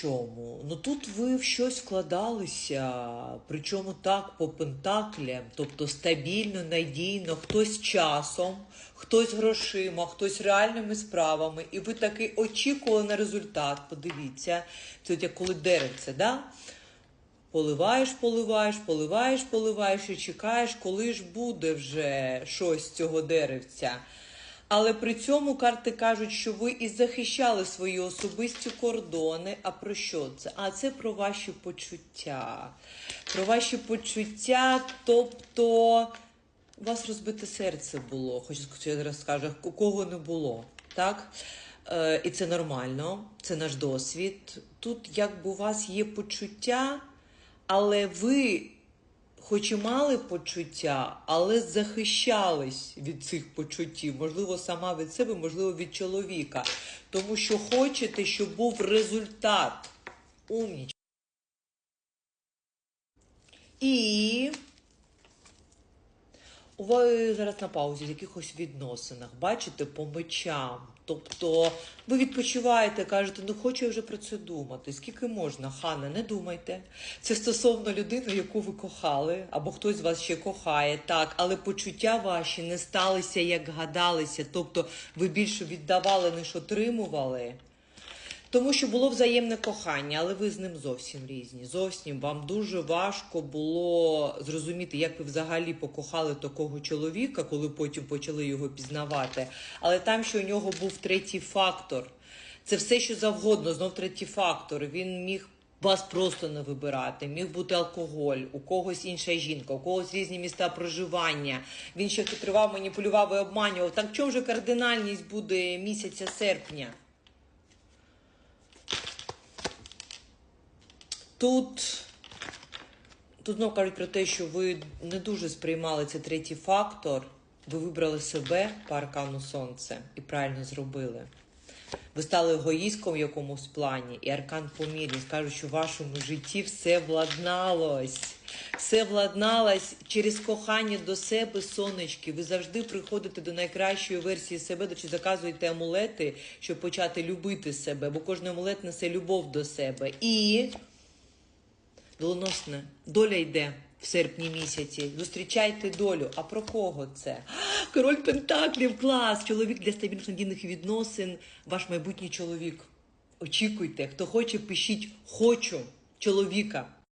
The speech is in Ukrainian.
чому? Ну тут ви в щось вкладалися, причому так по пентаклям, тобто стабільно, надійно, хтось часом, хтось грошима, хтось реальними справами, і ви таки очікували на результат. Подивіться, це як коли деревце, да? Поливаєш, поливаєш, поливаєш, поливаєш і чекаєш, коли ж буде вже щось цього деревця. Але при цьому карти кажуть, що ви і захищали свої особисті кордони. А про що це? А це про ваші почуття. Про ваші почуття, тобто у вас розбите серце було, хоч я зараз скажу, у кого не було. Так? Е, і це нормально, це наш досвід. Тут якби у вас є почуття, але ви хоч і мали почуття, але захищались від цих почуттів, можливо, сама від себе, можливо, від чоловіка. Тому що хочете, щоб був результат. Умніч. І ви зараз на паузі в якихось відносинах, бачите, по мечам. Тобто ви відпочиваєте, кажете, ну хочу я вже про це думати. Скільки можна, Хана, не думайте. Це стосовно людини, яку ви кохали, або хтось вас ще кохає, так, але почуття ваші не сталися, як гадалися. Тобто ви більше віддавали, ніж отримували. Тому що було взаємне кохання, але ви з ним зовсім різні. Зовсім вам дуже важко було зрозуміти, як ви взагалі покохали такого чоловіка, коли потім почали його пізнавати. Але там, що у нього був третій фактор, це все, що завгодно, знов третій фактор. Він міг. Вас просто не вибирати, міг бути алкоголь, у когось інша жінка, у когось різні міста проживання. Він ще хитрував, маніпулював і обманював. Так чому же кардинальність буде місяця серпня? Тут, тут знову кажуть про те, що ви не дуже сприймали цей третій фактор. Ви вибрали себе по аркану сонце і правильно зробили. Ви стали егоїстком в якомусь плані, і аркан помірність кажуть, що в вашому житті все владналось. Все владналось через кохання до себе, сонечки. Ви завжди приходите до найкращої версії себе, до чи заказуєте амулети, щоб почати любити себе, бо кожен амулет несе любов до себе. І доленосне, доля йде в серпні місяці. Зустрічайте долю. А про кого це? Король Пентаклів, клас! Чоловік для стабільних надійних відносин, ваш майбутній чоловік. Очікуйте, хто хоче, пишіть хочу чоловіка.